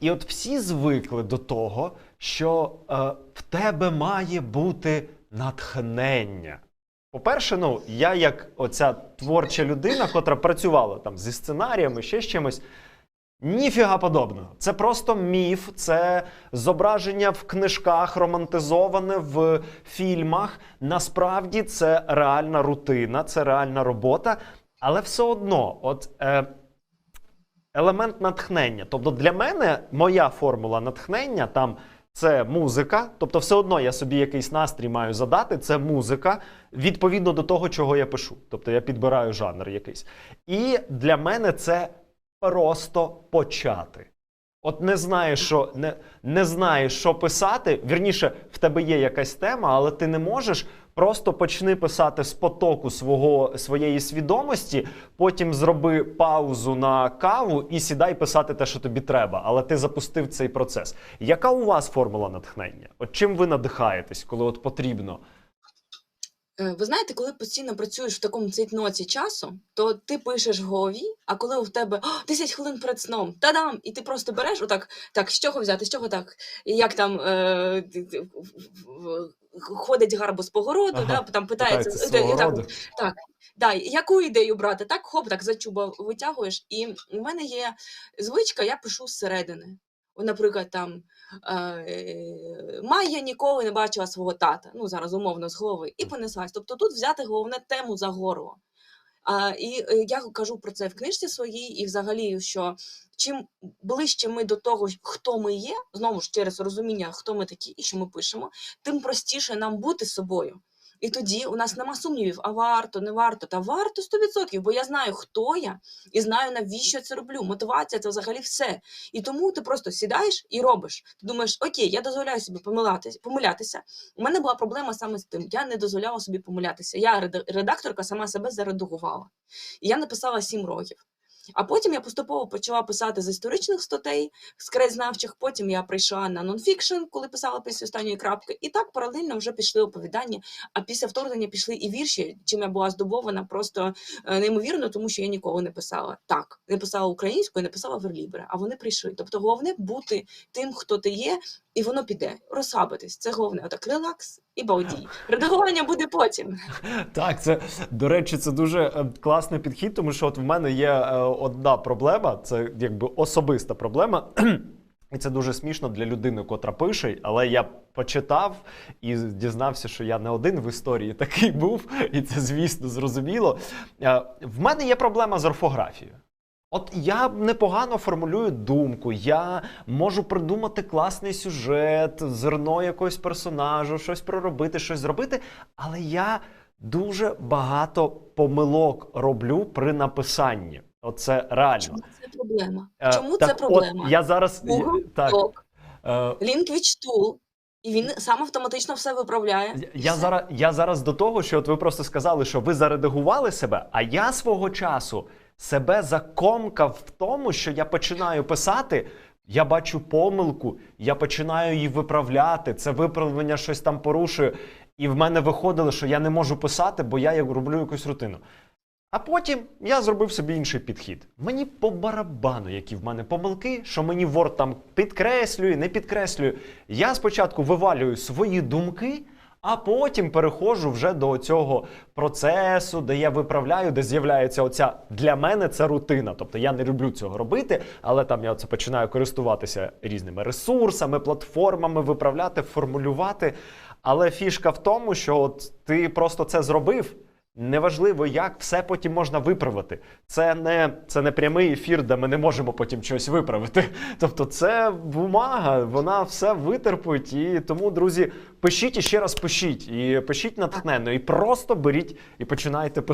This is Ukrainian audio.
І от всі звикли до того, що е, в тебе має бути натхнення. По-перше, ну я як оця творча людина, котра працювала там зі сценаріями, ще з чимось. Ніфіга подобного. Це просто міф, це зображення в книжках, романтизоване в фільмах. Насправді це реальна рутина, це реальна робота. Але все одно, от е, елемент натхнення. Тобто для мене моя формула натхнення там це музика. Тобто, все одно я собі якийсь настрій маю задати. Це музика відповідно до того, чого я пишу. Тобто я підбираю жанр якийсь. І для мене це просто почати. От не знаєш, що не, не знаєш, що писати. Вірніше, в тебе є якась тема, але ти не можеш. Просто почни писати з потоку свого, своєї свідомості, потім зроби паузу на каву і сідай писати те, що тобі треба. Але ти запустив цей процес. Яка у вас формула натхнення? От чим ви надихаєтесь, коли от потрібно? Е, Ви знаєте, коли постійно працюєш в такому цейтноті часу, то ти пишеш в голові, а коли у тебе «О, 10 хвилин перед сном, та-дам! І ти просто береш отак, так, з чого взяти, з чого так? І як там е, ходить гарбуз по городу, Ага, да, там питається, е, так, так, да, яку ідею брати? Так, хоп, так за чуба витягуєш. І в мене є звичка, я пишу зсередини. Наприклад, там е, Майя ніколи не бачила свого тата, ну зараз умовно з голови, і понеслась. Тобто тут взяти головне тему за горло. А, і е, я кажу про це в книжці своїй, і взагалі, що чим ближче ми до того, хто ми є, знову ж через розуміння, хто ми такі і що ми пишемо, тим простіше нам бути собою. І тоді у нас нема сумнівів, а варто, не варто, та варто 100%, бо я знаю, хто я, і знаю, навіщо я це роблю. Мотивація це взагалі все. І тому ти просто сідаєш і робиш. Ти думаєш, окей, я дозволяю собі помилятися. помилятися. У мене була проблема саме з тим. Я не дозволяла собі помилятися. Я реда- редакторка сама себе заредагувала. І я написала сім років. А потім я поступово почала писати з історичних статей, з краєзнавчих. Потім я прийшла на нонфікшн, коли писала після останньої крапки. І так паралельно вже пішли оповідання. А після вторгнення пішли і вірші, чим я була здобована просто е, неймовірно, тому що я ніколи не писала так. Не писала українською, не писала верлібре, а вони прийшли. Тобто, головне бути тим, хто ти є, і воно піде. Розслабитись. Це головне. Отак релакс і балдій. Редагування буде потім. Так, це до речі, це дуже е, класний підхід, тому що от в мене є е, одна проблема, це якби особиста проблема. І це дуже смішно для людини, котра пише, але я почитав і дізнався, що я не один в історії такий був, і це, звісно, зрозуміло. Е, В мене є проблема з орфографією. От я непогано формулюю думку, я можу придумати класний сюжет, зерно якогось персонажу, щось проробити, щось зробити, але я дуже багато помилок роблю при написанні. Оце реально. Чому це проблема? Е, Чому так це проблема? От я зараз Google так. Е, Linkage Tool, і він сам автоматично все виправляє. Я- Я Все. зараз, я зараз до того, що от ви просто сказали, що ви заредагували себе, а я свого часу себе закомкав в тому, що я починаю писати. Я бачу помилку, я починаю її виправляти. Це виправлення щось там порушує. І в мене виходило, що я не можу писати, бо я роблю якусь рутину. А потім я зробив собі інший підхід. Мені по барабану, які в мене помилки, що мені Word там підкреслює, не підкреслює. Я спочатку вивалюю свої думки, а потім переходжу вже до цього процесу, де я виправляю, де з'являється оця для мене це рутина. Тобто я не люблю цього робити, але там я це починаю користуватися різними ресурсами, платформами, виправляти, формулювати. Але фішка в тому, що от ти просто це зробив. Неважливо, як все потім можна виправити. Це не, це не прямий ефір, де ми не можемо потім щось виправити. Тобто, це бумага, вона все витерпить. І тому, друзі, пишіть і ще раз пишіть. І пишіть натхненно, і просто беріть і починайте писати.